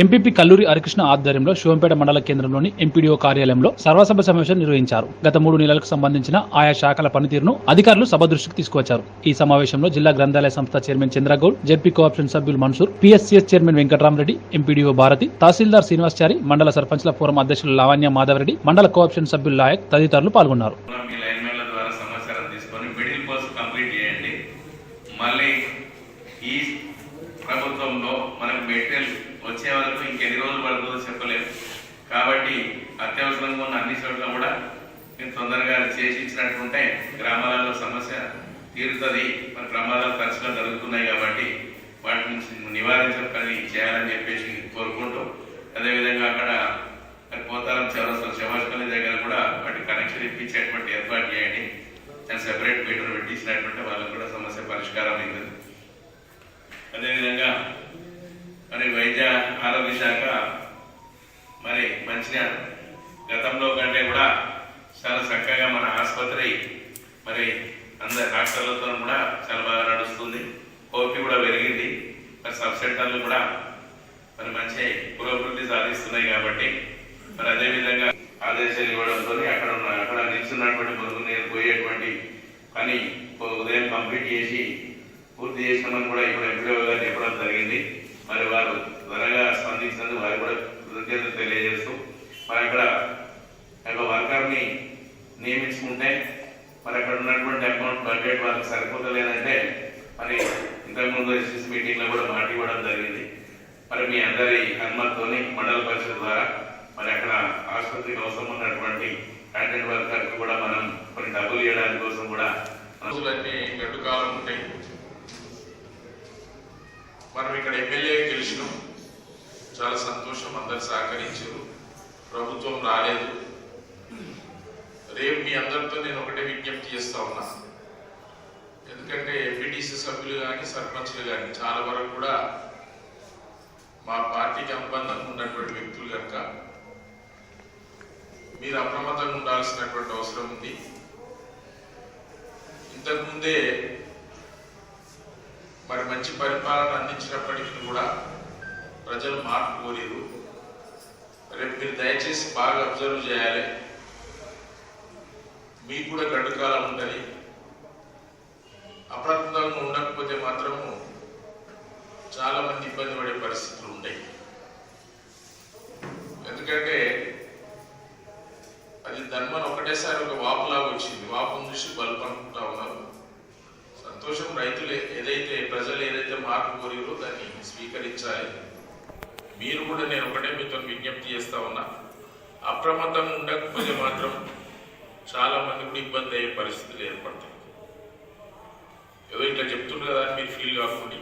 MPP Kalluri Harikrishna ఆధ్వర్యంలో శివంపేట మండల కేంద్రంలోని ఎంపీడీఓ కార్యాలయంలో సర్వసభ సమావేశం నిర్వహించారు. గత మూడు నెలలకు సంబంధించిన ఆయా శాఖల పనితీరును అధికారులు సభ దృష్టికి తీసుకువచ్చారు. ఈ సమావేశంలో జిల్లా గ్రంథాలయ సంస్థ చైర్మన్ చంద్రగౌడ్ జెడ్పీ కోఆప్షన్ సభ్యులు Mansoor PSCS chairman Venkataramareddy MPDO Bharathi tahsildar Srinivasachari మండల సర్పంచ్ల ఫోరం అధ్యక్షులు లావణ్య మాధవరెడ్డి మండల కోఆప్షన్ సభ్యులు లాయక్ తదితరులు పాల్గొన్నారు. మళ్ళీ ఈ ప్రభుత్వంలో మనకు మెటీరియల్ వచ్చే వరకు ఇంకెన్ని రోజులు పడుతుందో చెప్పలేము కాబట్టి అత్యవసరంగా ఉన్న అన్ని చోట్ల కూడా మేము తొందరగా చేసి ఇచ్చినట్టుంటే గ్రామాలలో సమస్య తీరుతుంది. మరి ప్రమాదాలు తరచుగా జరుగుతున్నాయి కాబట్టి వాటి నుంచి నివారించే పని చేయాలని చెప్పేసి కోరుకుంటూ అదేవిధంగా అక్కడ పోతారం చౌరస్తా శవాష్పల్లి దగ్గర కూడా వాటి కనెక్షన్ ఇప్పించేటువంటి ఏర్పాటు చేయండి. దాని సెపరేట్ మీటర్ పెట్టించినటువంటి వాళ్ళకు కూడా సమస్య పరిష్కారం అయింది అదేవిధంగా మరి వైద్య ఆరోగ్య శాఖ మరి మంచిగా గతంలో కంటే కూడా చాలా చక్కగా మన ఆసుపత్రి మరి అందరి డాక్టర్లతో కూడా చాలా బాగా నడుస్తుంది. ఓపీ కూడా పెరిగింది. మరి సబ్ సెంటర్లు కూడా మరి మంచి పురోభివృద్ధి సాధిస్తున్నాయి కాబట్టి మరి అదేవిధంగా ఆదేశాలు ఇవ్వడంతో అక్కడ ఉన్న అక్కడ నిల్చున్నటువంటి మురుగు నీరు పోయేటువంటి పని ఉదయం కంప్లీట్ చేసి పూర్తి చేసినామని కూడా ఇప్పుడు Amen. మనం ఇక్కడ ఎమ్మెల్యే గెలిచినాం. చాలా సంతోషం అందరు సహకరించారు. ప్రభుత్వం రాలేదు. రేపు మీ అందరితో నేను ఒకటే విజ్ఞప్తి చేస్తా ఉన్నా. ఎందుకంటే ఎంపీటీసీ సభ్యులు కానీ సర్పంచ్లు కానీ చాలా వరకు కూడా మా పార్టీకి అనుబంధంగా ఉన్నటువంటి వ్యక్తులు కనుక మీరు అప్రమత్తంగా ఉండాల్సినటువంటి అవసరం ఉంది. ఇంతకుముందే మరి మంచి పరిపాలన అందించినప్పటికీ కూడా ప్రజలు మార్పు కోరారు. రేపు మీరు దయచేసి బాగా అబ్జర్వ్ చేయాలి. మీకు కూడా గడ్డుకాలం ఉంటుంది. అప్రమత్తంగా ఉండకపోతే మాత్రము చాలా మంది ఇబ్బంది పడే పరిస్థితులు ఉంటాయి ఎందుకంటే అది ధర్మం ఒకటేసారి ఒక వాపులాగా వచ్చింది. వాపును చూసి బల్బ్ అనుకుంటా ఉన్నారు. సంతోషం రైతులు ఏదైతే ప్రజలు ఏదైతే మార్పు కోరిరో దాన్ని స్వీకరించాలి. మీరు కూడా నేను ఒకటే మీతో విజ్ఞప్తి చేస్తా ఉన్నా. అప్రమత్తంగా ఉండకపోతే మాత్రం చాలా మంది కూడా ఇబ్బంది అయ్యే పరిస్థితులు ఏర్పడతాయి. ఏదో ఇట్లా చెప్తున్నారు కదా అని మీరు ఫీల్ కాకుండా.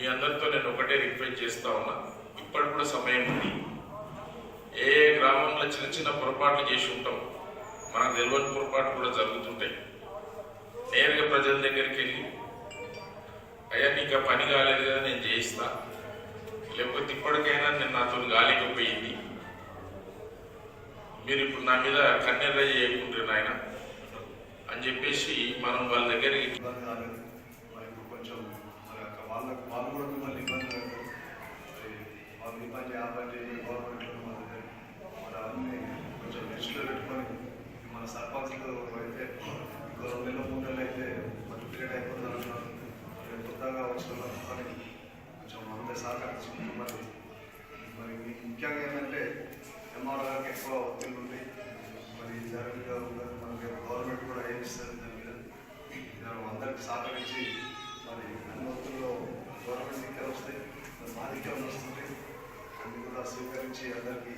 మీ అందరితో నేను ఒకటే రిక్వెస్ట్ చేస్తా ఉన్నా. ఇప్పటికి కూడా సమయం ఉంది. ఏ ఏ గ్రామంలో చిన్న చిన్న పొరపాట్లు చేసి ఉంటాం. మనకు తెలియని పొరపాటు కూడా జరుగుతుంటాయి. నేరుగా ప్రజల దగ్గరికి వెళ్ళి అయ్యా నీకు పని కాలేదు కదా నేను చేయిస్తా. లేకపోతే ఇప్పటికైనా నేను నాతో కాలేకపోయింది మీరు ఇప్పుడు నా మీద కన్నెర్ర చేయకుంటారు నాయన అని చెప్పేసి మనం వాళ్ళ దగ్గరికి ఇబ్బంది కాలేదు మరి కొంచెం మరి అక్క వాళ్ళకు వాళ్ళు కూడా మిమ్మల్ని ఇబ్బంది వాళ్ళు ఈ ఆ పని చేసి గవర్నమెంట్లో మన దగ్గర మరి అవన్నీ కొంచెం దృష్టిలో పెట్టుకొని మన సర్పంచ్లు అయితే ఇంకో రెండు నెలల మూడు నెలలు అయితే మరి క్రియేట్ అయిపోతుంది అంటున్నారు మరి కొత్తగా వచ్చిన వాళ్ళని కొంచెం అందరి సహకరించుకుంటున్నారు మరి ముఖ్యంగా ఏంటంటే ఎంఆర్ఓ గారికి ఎక్కువ ఒత్తిళ్ళు ఉంటాయి మరి జగన్ గారు ఉన్నారు, మనకి గవర్నమెంట్ కూడా ఏమి ఇస్తుంది దాని మీద మనం అందరికి సహకరించి మరి అన్ని వస్తువుల్లో గవర్నమెంట్ దిక్కలు వస్తాయి మరి మా దిక్కలు వస్తుంటాయి అన్ని కూడా స్వీకరించి అందరికీ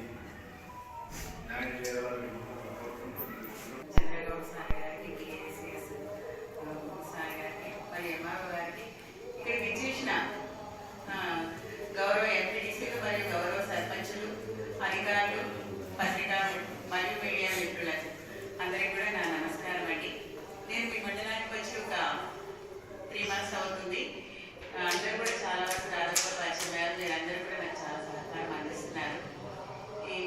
న్యాయం చేయాలని కోరుకుంటున్నాను చంద్రబాబు సార్ గారికి టీఎస్ఎస్ సార్ గారికి మరి ఎంఆర్ఓ గారికి ఇక్కడికి ఇచ్చేసిన ఆ, గౌరవ ఎంపీటీసీలు మరియు గౌరవ సర్పంచులు అధికారులు పత్రికారులు మరియు మీడియా మిత్రులకు అందరికీ కూడా నా నమస్కారం అండి నేను మీ మండలానికి వచ్చి ఒక త్రీ మంత్స్ అవుతుంది ఆ, అందరూ కూడా చాలా వరకు దాదాపు పరిచయం అయ్యారు మీరు అందరూ కూడా నాకు చాలా సహకారం అందిస్తున్నారు ఈ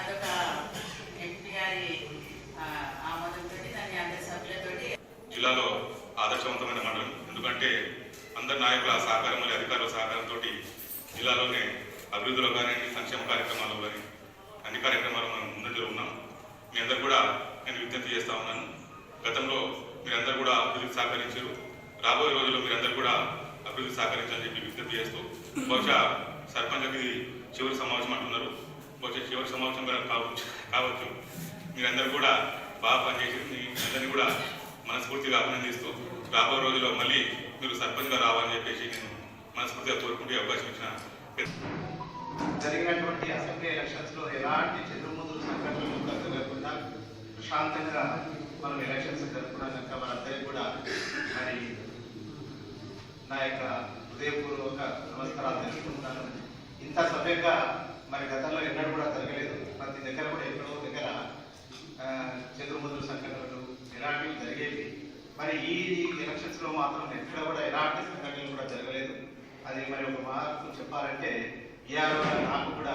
అదొక ఎంపీ గారి ఆ, ఆమోదంతో దాన్ని అందరి సభ్యులతోటి జిల్లాలో ఆదర్శవంతమైన మండలం. ఎందుకంటే అందరి నాయకుల సహకారం మరియు అధికారుల సహకారంతో జిల్లాలోనే అభివృద్ధిలో కానీ సంక్షేమ కార్యక్రమాల్లో కానీ అన్ని కార్యక్రమాలు మనం ముందంజలో ఉన్నాం. మీ అందరు కూడా నేను విజ్ఞప్తి చేస్తా ఉన్నాను. గతంలో మీరందరూ కూడా అభివృద్ధికి సహకరించారు. రాబోయే రోజుల్లో మీరందరూ కూడా అభివృద్ధి సహకరించాలని చెప్పి విజ్ఞప్తి చేస్తూ బహుశా సర్పంచ్కి ఇది చివరి సమావేశం అంటున్నారు. బహుశా చివరి సమావేశం కావచ్చు కావచ్చు. మీరందరూ కూడా బాగా పనిచేసి మీ అందరినీ కూడా మనస్ఫూర్తిగా అభినందిస్తూ రాబోయే రోజుల్లో మళ్ళీ మీరు సర్పంచ్గా రావాలని చెప్పేసి నేను మనస్ఫూర్తిగా కోరుకుంటే అవకాశం ఇచ్చిన జరిగినటువంటి అసెంబ్లీ ఎలక్షన్స్లో ఎలాంటి చెదురుముదురు సంఘటనలు జరగకుండా ప్రశాంతంగా మనం ఎలక్షన్స్ జరుపుకున్నాం కనుక మనందరికీ కూడా మరి నా యొక్క హృదయపూర్వక నమస్కారాలు తెలుసుకుంటున్నాను ఇంత సభ్యంగా మరి గతంలో ఎన్నడూ కూడా జరగలేదు. ప్రతి దగ్గర కూడా ఎక్కడో దగ్గర చెదురుముదురు సంఘటనలు ఇలాంటివి జరిగేవి. మరి ఈ ఎలక్షన్స్లో మాత్రం ఎక్కడ కూడా ఎలాంటి సంఘటనలు కూడా జరగలేదు. అది మరి ఒక మార్పు చెప్పాలంటే ఈఆర్ నాకు కూడా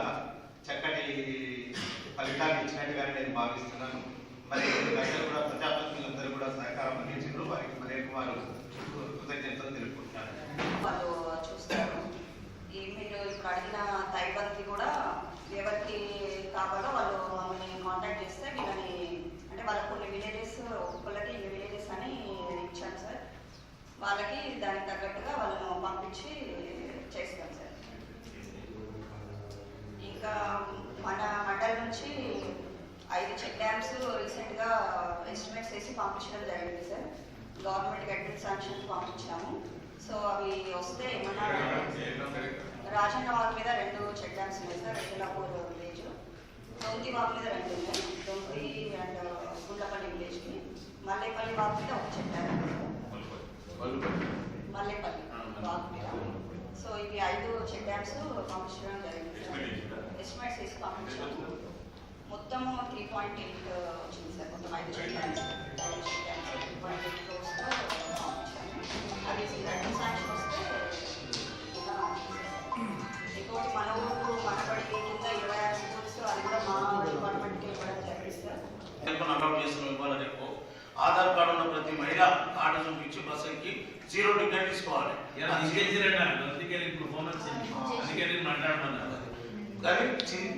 చక్కటి ఫలితాన్ని ఇచ్చినట్టుగానే నేను భావిస్తున్నాను. మరి ప్రజలు కూడా ప్రజాప్రతినిధులందరూ కూడా సహకారం అందించారు వారికి మరి వారు కృతజ్ఞతలు తెలుపుకుంటున్నారు వాళ్ళు చూస్తారు. ఈ మీరు ఇప్పుడు అడిగిన తైపత్తి కూడా ఎవరికి కావాలో వాళ్ళు మమ్మల్ని కాంటాక్ట్ చేస్తే వీళ్ళని అంటే వాళ్ళకు కొన్ని విలేజెస్ ఒక్కొక్కరికి ఇన్ని విలేజెస్ అని ఇచ్చాను సార్. వాళ్ళకి దానికి తగ్గట్టుగా వాళ్ళను పంపించి చేస్తాం సార్. ఇంకా మన మండలి నుంచి ఐదు చెక్ డ్యామ్స్ రీసెంట్గా ఎస్టిమేట్స్ వేసి పంపించడం జరిగింది సార్. గవర్నమెంట్కి అడ్మిట్ శాంక్షన్స్ పంపించాము. సో అవి వస్తే ఏమన్నా రాజన్న వాళ్ళ మీద రెండు చెక్ డ్యామ్స్ ఉన్నాయి సార్. రెడ్డిలాపూర్ దొంతి వాక్ మీద రెండు ఉన్నాయి దొంతి అండ్ గుండపల్లి విలేజ్కి మల్లేపల్లి వాక్ మీద ఒక డ్యామ్ మల్లేపల్లి. వాక్ మీద సో ఇవి ఐదు చెక్ డ్యామ్స్ పంపించడం జరిగింది. ఎస్టిమేట్స్ వేసి పంపించాము మొత్తం త్రీ పాయింట్ ఎయిట్ వచ్చింది సార్. మొత్తం ఐదు check dams three point eight క్రోర్స్తో పంపించాము మహిళ కార్డు చూపించి బస్ ఎక్కి జీరో టికెట్ తీసుకోవాలి. కానీ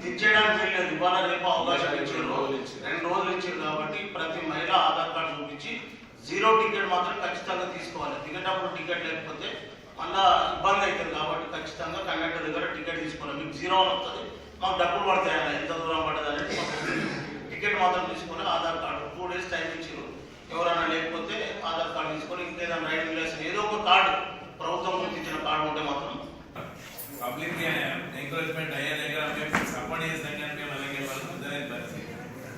తెచ్చేయడానికి వీల్లేదు. ఇవాళ రేపు అవకాశం ఇచ్చారు. రెండు రోజులు ఇచ్చారు కాబట్టి ప్రతి మహిళ ఆధార్ కార్డు చూపించి జీరో టికెట్ మాత్రం ఖచ్చితంగా తీసుకోవాలి. దిగేటప్పుడు టికెట్ లేకపోతే మళ్ళా ఇబ్బంది అవుతుంది కాబట్టి ఖచ్చితంగా కండక్టర్ దగ్గర టికెట్ తీసుకోవాలి. మీకు జీరో అని వస్తుంది. మాకు డబ్బులు పడతాయి? ఎంత దూరం తెలియదు. టికెట్ మాత్రం తీసుకొని Aadhaar card. Two days time ఇచ్చారు. ఎవరైనా లేకపోతే ఆధార్ కార్డు తీసుకొని ఇంకేదైనా డ్రైవింగ్ లైసెన్స్ ఏదో ఒక కార్డు ప్రభుత్వం ఇచ్చిన కార్డు ఉంటే మాత్రం. పబ్లిక్ ఎంకరేజ్మెంట్ అయ్యే దగ్గర మేము సపోర్ట్ చేసిన కానీ మేము అలాగే వాళ్ళు పరిస్థితి.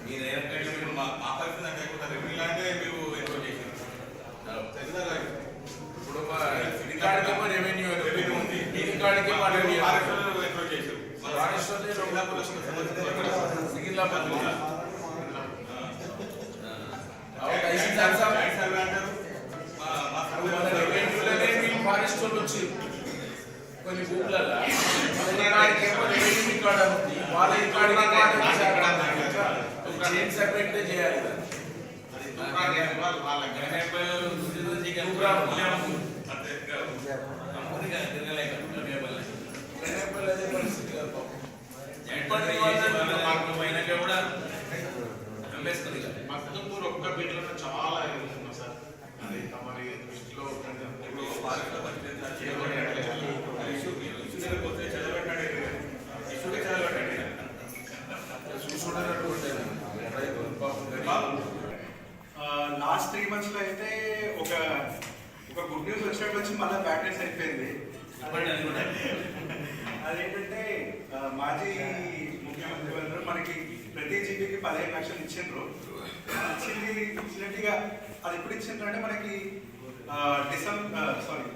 మీరు ఏ రకంగా మీరు మా మా పరిస్థితి మీరు చేశారు. ఖచ్చితంగా ఇప్పుడు కొన్ని బూట్లలో రికార్డుకేమో రెవెన్యూ రికార్డు ఉంది. వాళ్ళ రికార్డు చైన్ సెపరేట్ చేయాలి. కూడా నమ్మేసుకుంది మద్దతూరు ఒక్క బిడ్డలో చాలా ఎదుగుతున్నాం సార్ అది తమరి దృష్టిలో ఇప్పుడు పాలకుల పరిస్థితి చేయబడినట్లే. ఇష్యూ ఇష్యూ దగ్గరకు వస్తే చదవబెట్టాడే ఇష్యూకి చదవబెట్టాడే బాబు లాస్ట్ త్రీ మంత్స్లో అయితే ఒక ఒక గుడ్ న్యూస్ వచ్చినట్టు వచ్చి మళ్ళీ బ్యాడ్ న్యూస్ అయిపోయింది చెప్పండి అది కూడా అదేంటంటే మాజీ ముఖ్యమంత్రి వారు మనకి ప్రతి జీబీకి పదిహేను లక్షలు ఇచ్చిండ్రు. ఇచ్చింది ఇచ్చినట్టుగా అది ఎప్పుడు ఇచ్చిండ్రు అంటే మనకి డిసెంబర్ సారీ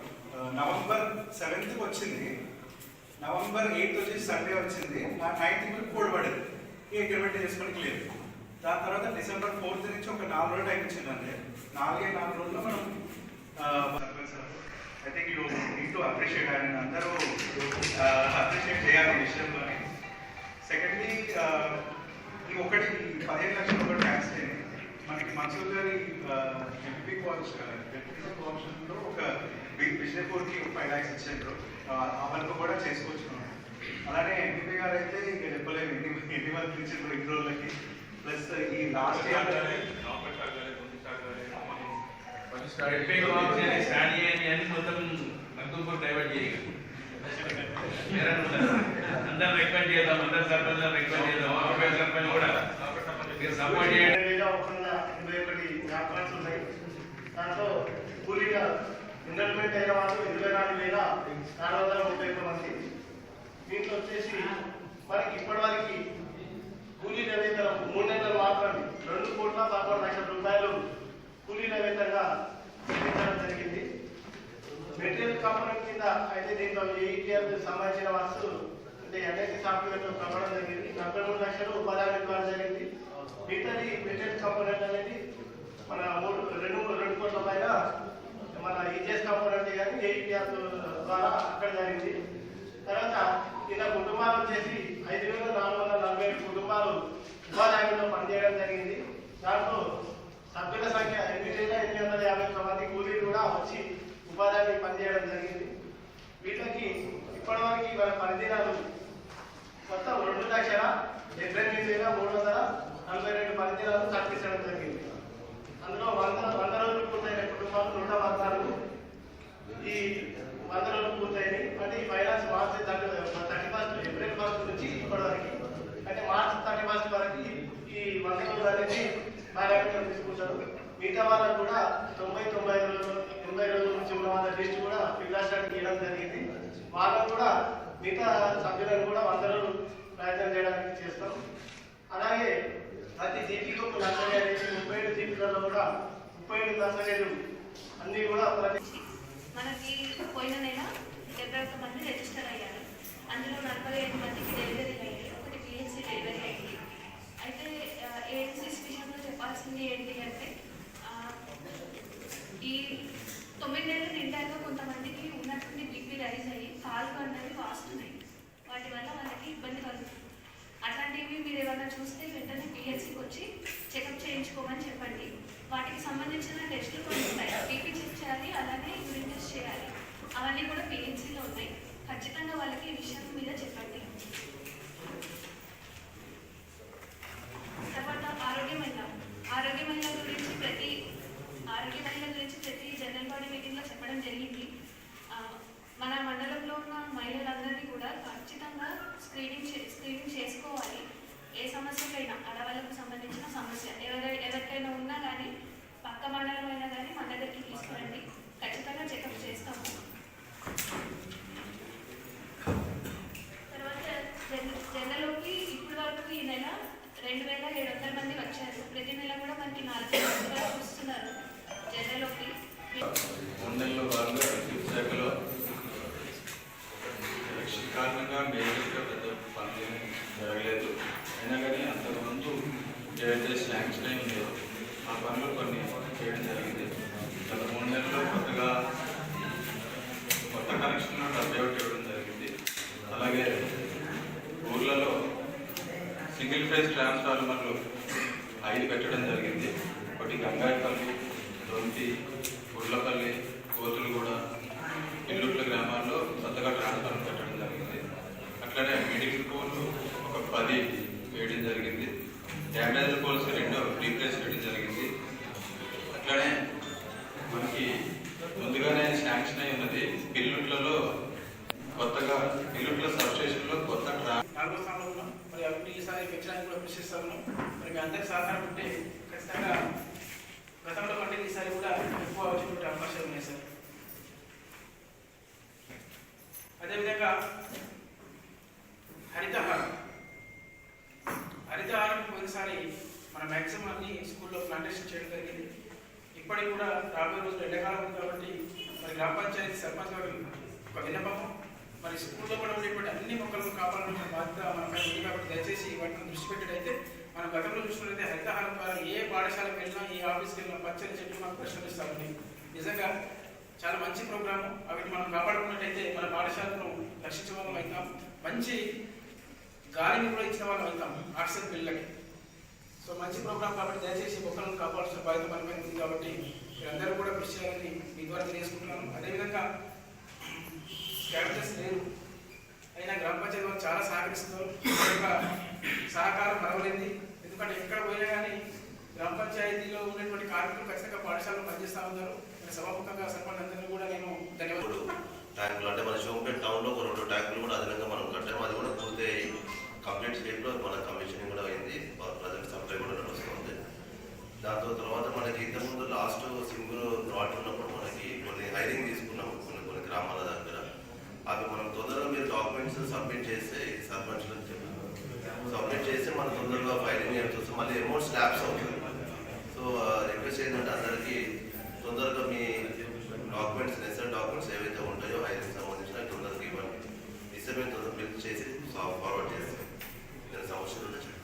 నవంబర్ సెవెంత్కి వచ్చింది. నవంబర్ ఎయిత్ వచ్చి సండే వచ్చింది. నా నైన్త్ కోడ్ పడింది. ఈ అగ్రిమెంట్ చేసుకోవడానికి లేదు. దాని తర్వాత డిసెంబర్ ఫోర్త్ నుంచి ఒక నాలుగు రోజులు టైం ఇచ్చిందంటే నాలుగే నాలుగు రోజుల్లో మనం I think you need to appreciate ఆయన అందరూ అప్రిషియేట్ చేయాలి ఈ విషయంలోని సెకండ్లీ ఈ ఒకటి పదిహేను లక్షలు ఒకటి ట్యాక్స్ మనకి మన్సూర్ గారి ఎంపీ కోఆప్షన్ ఎంపీ కోఆప్షన్లో ఒక విజయపూర్కి ఒక ఫైవ్ ల్యాక్స్ ఇచ్చారు. ఆ ఆ కూడా చేసుకోవచ్చు. మనం. అలానే ఎంపీ గారు అయితే ఇక చెప్పలేము. ఎన్ని ఎన్ని వర్క్ ఇచ్చారు ఇన్ని రోజులకి? ప్లస్ ఈ లాస్ట్ ఇయర్ ఎంపీ కావాల్సిన స్టార్ట్ చేయండి అని మొత్తం మద్దూపూర్ డైవర్ట్ రిక్వెస్ట్ చేద్దాం సర్పంచ్ రిక్వెస్ట్ చేద్దాం సర్పంచ్ కూడా మీరు సపోర్ట్ చేయండి ఒకటి ఉన్నాయి దాంట్లో కూలీగా ఎన్రోల్మెంట్ అయిన వాళ్ళు ఇరవై నాలుగు వేల నాలుగు వందల ముప్పై ఒక్క మంది దీంట్లో వచ్చేసి మనకి ఇప్పటివరకు కూలీ నవేతనం మూడు నెలలు మాత్రమే. రెండు కోట్ల పదకొండు లక్షల రూపాయలు కూలీ నవేతంగా చెల్లించడం జరిగింది. మెటీరియల్ కాంపోనెంట్ కింద అయితే దీంట్లో ఏఈటీఆర్ సంబంధించిన వస్తువులు అంటే ఎన్ఐసి సాఫ్ట్వేర్ కలవడం జరిగింది. నలభై మూడు లక్షలు ఉపాధి ఇవ్వడం జరిగింది. మిగతాది మెటీరియల్ కాంపోనెంట్ అనేది మన మూడు రెండు రెండు కోట్ల పైన మన ఈజీఎస్ కాంపోనెంట్ కానీ ఏఈటీఆర్ ద్వారా అక్కడ జరిగింది. తర్వాత ఇలా కుటుంబాలు వచ్చేసి ఐదు వేల నాలుగు వందల నలభై ఏడు కుటుంబాలు ఉపాధి హామీలో పనిచేయడం జరిగింది. దాంట్లో సభ్యుల సంఖ్య ఎనిమిది వేల ఎనిమిది వందల యాభై ఒక్క మంది కూలీలు కూడా వచ్చి ఉపాధి పనిచేయడం జరిగింది. వీళ్ళకి ఇప్పటివరకు వాళ్ళ పనిదినాలు మొత్తం రెండు లక్షల డెబ్బై ఎనిమిది వేల మూడు వందల నలభై రెండు పనిదినాలు కల్పించడం జరిగింది. అందులో వంద వంద రోజులు పూర్తయిన కుటుంబాలు నూట పద్నాలుగు. ఈ వంద రోజులు పూర్తయింది అంటే ఈ finance March thirty thirty first April first నుంచి ఇప్పటివరకు అంటే మార్చి థర్టీ ఫస్ట్ వరకు ఈ వంద రోజులు అనేది నాయకులు తీసుకుంటారు మిగతా వాళ్ళకు కూడా తొంభై తొంభై ఐదు రోజులు ఎనభై రోజుల నుంచి ఉన్న వాళ్ళ లిస్ట్ కూడా ఫిబ్రవరి గీయడం జరిగింది. వాళ్ళకు కూడా మిగతా సభ్యులను కూడా వంద రోజులు ప్రయత్నం చేయడానికి చేస్తాం. అలాగే ప్రతి జీపీకి ఒక నర్సరీ ముప్పై ఏడు జీపీలలో కూడా ముప్పై ఏడు నర్సరీలు అన్ని కూడా ప్రతి మనకి పోయిన నెల డెబ్బై ఒక్క మంది రిజిస్టర్ అయ్యారు. అందులో నలభై ఐదు మందికి డెలివరీ అయ్యాయి. ఒకటి పిహెచ్సి డెలివరీ అయింది అయితే ఏఎన్సీ స్పెషల్ చెప్పాల్సింది ఏంటి అంటే ఈ తొమ్మిది నెలలు నిండాక కొంతమందికి ఉన్నటువంటి బీపీ రైజ్ అయ్యి కాళ్ళు అన్నవి వాస్తున్నాయి. వాటి వల్ల వాళ్ళకి ఇబ్బంది కలుగుతుంది. అట్లాంటివి మీరు ఏమైనా చూస్తే వెంటనే పిహెచ్సికి వచ్చి చెకప్ చేయించుకోమని చెప్పండి. వాటికి సంబంధించిన టెస్టులు కొన్ని ఉంటాయి. బీపీ చెక్ చేయాలి అలానే యూరిన్ టెస్ట్ చేయాలి. అవన్నీ కూడా పిహెచ్సిలో ఉన్నాయి ఖచ్చితంగా వాళ్ళకి ఈ విషయం మీద చెప్పండి తర్వాత ఆరోగ్య మహిళ ఆరోగ్య మహిళ గురించి ప్రతి ఆరోగ్య మహిళ గురించి ప్రతి జనరల్ బాడీ మీటింగ్లో చెప్పడం జరిగింది ఆ, మన మండలంలో ఉన్న మహిళలందరినీ కూడా ఖచ్చితంగా స్క్రీనింగ్ చే- స్క్రీనింగ్ చేసుకోవాలి ఏ సమస్యకైనా ఆడవాళ్ళకు సంబంధించిన సమస్య. ఎవరి ఎవరికైనా ఉన్నా కానీ పక్క మండలం అయినా కానీ మన దగ్గరికి తీసుకురండి. ఖచ్చితంగా చెకప్ చేస్తాము. తర్వాత జన జనలోకి ఇప్పటి వరకు ఈ నెల రెండు వేల ఏడు వందల మంది వచ్చారు. ప్రతి నెల కూడా మనకి నాలుగు వస్తున్నారు. ఏదైతే శాంక్షన్ అయి ఆ పనులు కొన్ని చేయడం జరిగింది. గత మూడు నెలల్లో కొత్తగా కొత్త కనెక్షన్లు అప్డేట్ ఇవ్వడం జరిగింది. అలాగే ఊర్లలో సింగిల్ ఫేజ్ ట్రాన్స్ఫార్మర్లు ఐదు పెట్టడం జరిగింది. ఒకటి గంగాయపల్లి దొంతి ఉర్లపల్లి కోతులుగూడ ఇల్లుట్ల గ్రామాల్లో కొత్తగా ట్రాన్స్ఫార్మర్ పెట్టడం జరిగింది. అట్లనే మెడికల్ పోల్స్ ఒక పది వేయడం జరిగింది. Yeah, metropolis gonna హరితహారం పోయినసారి మన మ్యాక్సిమం అన్ని స్కూల్లో ప్లాంటేషన్ చేయడం జరిగింది. ఇప్పటికి కూడా రాబోయే రోజులు ఎండాకాలం ఉంది కాబట్టి మరి గ్రామ పంచాయతీ సర్పంచ్ గారు ఒక విన్నపము. మరి స్కూల్లో కూడా ఉండేటువంటి అన్ని మొక్కలను కాపాడాలనే బాధ్యత మన పైన ఉంది కాబట్టి దయచేసి వాటిని దృష్టి పెట్టినట్టయితే మనం గతంలో చూసినట్లయితే హరితహారం ద్వారా ఏ పాఠశాలకు వెళ్ళినా ఏ ఆఫీస్కి వెళ్ళినా పచ్చని చెట్లు మనకు ప్రశ్నిస్తూ నిజంగా చాలా మంచి ప్రోగ్రాము. అవి మనం కాపాడుకున్నట్టయితే మన పాఠశాలను రక్షించే అవుతాం మంచి గాలిని కూడా ఇచ్చిన వాళ్ళం అవుతాం ఆక్సిజన్ బిల్లకి సో మంచి ప్రోగ్రామ్ కాబట్టి దయచేసి మొక్కలను కాపాడాల్సిన బాధ్యత మన మీద ఉంది కాబట్టి మీరందరూ కూడా కృషి చేయాలని మీ ద్వారా తెలియజేసుకుంటున్నాను. అదేవిధంగా స్కావెంజర్స్ లేరు అయినా గ్రామ పంచాయతీ వారు చాలా సహకరిస్తున్నారు. సహకారం మరవలేంది ఎందుకంటే ఎక్కడ పోయినా కానీ గ్రామ పంచాయతీలో ఉన్నటువంటి కార్మికులు ఖచ్చితంగా పాఠశాలలో పనిచేస్తూ ఉన్నారు. సభాముఖంగా సర్పంచ్ అందరినీ కూడా నేను ధన్యవాదాలు. ట్యాంకులు అంటే మన షోంపేట టౌన్లో ఒక రెండు ట్యాంకులు కూడా అదనంగా మనం కట్టాము. అది కూడా పూర్తి కంప్లీట్ స్టేట్లో మన కమిషనింగ్ కూడా అయింది. ప్రజెంట్ సప్లై కూడా నడుస్తుంది దాంతో తర్వాత మనకి ఇంతకుముందు లాస్ట్ సింగిల్ రాట్ ఉన్నప్పుడు మనకి కొన్ని హైరింగ్ తీసుకున్నాము కొన్ని కొన్ని గ్రామాల దగ్గర. అవి మనం తొందరగా మీరు డాక్యుమెంట్స్ సబ్మిట్ చేస్తే సర్పంచ్లకు సబ్మిట్ చేస్తే మనం తొందరగా ఫైలింగ్ ఏం మళ్ళీ అమౌంట్ స్లాబ్స్ అవుతుంది. సో రిక్వెస్ట్ ఏంటంటే అందరికీ తొందరగా మీ డాక్యుమెంట్స్ నెసరీ డాక్యుమెంట్స్ ఏవైతే ఉంటాయో హైరింగ్ సంబంధించిన తొందరగా ఇవ్వండి. ఇస్తే మేము తొందరగా చేసి ఫార్వర్డ్ చేస్తాం. నేను సమస్యలు